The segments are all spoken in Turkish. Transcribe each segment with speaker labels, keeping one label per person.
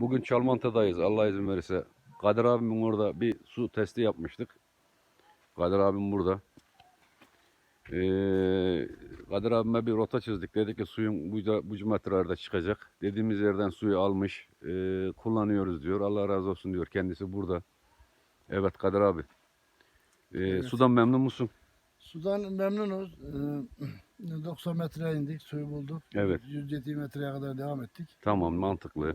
Speaker 1: Bugün Çalmanta'dayız Allah izin verirse. Kadir abimin orada bir su testi yapmıştık. Kadir abim burada. Ee, Kadir abime bir rota çizdik. Dedik ki suyun bu, bu metrelerde çıkacak. Dediğimiz yerden suyu almış. ee, kullanıyoruz diyor. Allah razı olsun diyor. Kendisi burada. Evet Kadir abi. Ee,
Speaker 2: Evet.
Speaker 1: Sudan memnun musun?
Speaker 2: Sudan memnunuz. Ee, 90 metreye indik, suyu bulduk.
Speaker 1: Evet.
Speaker 2: 107 metreye kadar devam ettik.
Speaker 1: Tamam mantıklı.
Speaker 2: Ee,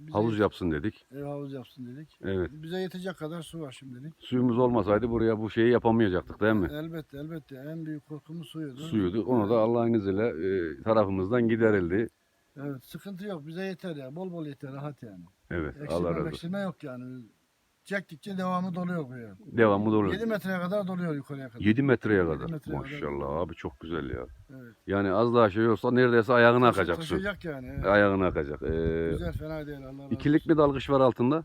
Speaker 2: bize
Speaker 1: Havuz yapsın dedik.
Speaker 2: Ev havuz yapsın dedik.
Speaker 1: Evet.
Speaker 2: Bize yetecek kadar su var şimdilik.
Speaker 1: Suyumuz olmasaydı buraya bu şeyi yapamayacaktık değil mi?
Speaker 2: Elbette elbette en büyük korkumuz suyuydu.
Speaker 1: Suyuydu. Onu da Allah'ın izniyle e, tarafımızdan giderildi.
Speaker 2: Evet sıkıntı yok bize yeter ya bol bol yeter rahat yani.
Speaker 1: Evet. Allah razı olsun.
Speaker 2: eksilme yok yani. Çektikçe devamı doluyor bu ya.
Speaker 1: Devamlı dolu.
Speaker 2: 7 metreye kadar doluyor yukarıya kadar.
Speaker 1: 7 metreye kadar.
Speaker 2: metreye
Speaker 1: Maşallah abi çok güzel ya.
Speaker 2: Evet.
Speaker 1: Yani az daha şey olsa neredeyse ayağına akacak su.
Speaker 2: Taşıyacak yani. evet.
Speaker 1: Ayağına akacak. Ee,
Speaker 2: Güzel fena değil Allah razı
Speaker 1: ikilik mi dalgıç var altında?
Speaker 2: Yok,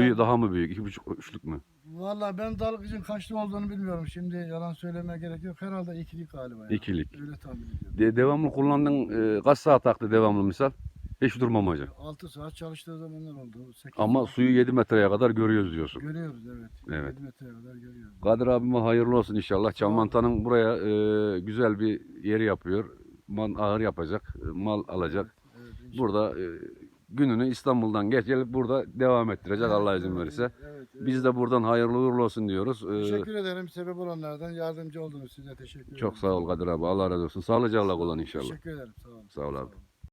Speaker 1: Büyük daha mı büyük? İki buçuk üçlük mü?
Speaker 2: Valla ben dalgıcın kaçlı olduğunu bilmiyorum. Şimdi yalan söylemeye gerek yok. Herhalde ikilik galiba. Ya.
Speaker 1: İkilik.
Speaker 2: Öyle tahmin ediyorum.
Speaker 1: De, devamlı kullandın e, kaç saat taktı devamlı misal? Hiç durmamacı.
Speaker 2: 6 saat çalıştığı zamanlar oldu. 8
Speaker 1: Ama suyu 7 metreye kadar görüyoruz diyorsun.
Speaker 2: Görüyoruz evet.
Speaker 1: Evet.
Speaker 2: 7 metreye kadar görüyoruz.
Speaker 1: Kadir abime hayırlı olsun inşallah. Çalmanta'nın buraya e, güzel bir yeri yapıyor. Mal ahır yapacak, e, mal alacak.
Speaker 2: Evet, inşallah.
Speaker 1: Burada e, gününü İstanbul'dan geç gelip burada devam ettirecek Allah izin
Speaker 2: Evet,
Speaker 1: verirse.
Speaker 2: Evet, evet.
Speaker 1: Biz de buradan hayırlı uğurlu olsun diyoruz. E,
Speaker 2: Teşekkür ederim sebep olanlardan yardımcı oldunuz size teşekkür ederim.
Speaker 1: çok sağ ol Kadir abi. Allah razı olsun. Sağlıcakla kullan inşallah.
Speaker 2: Teşekkür ederim sağ olun.
Speaker 1: Sağ ol abi.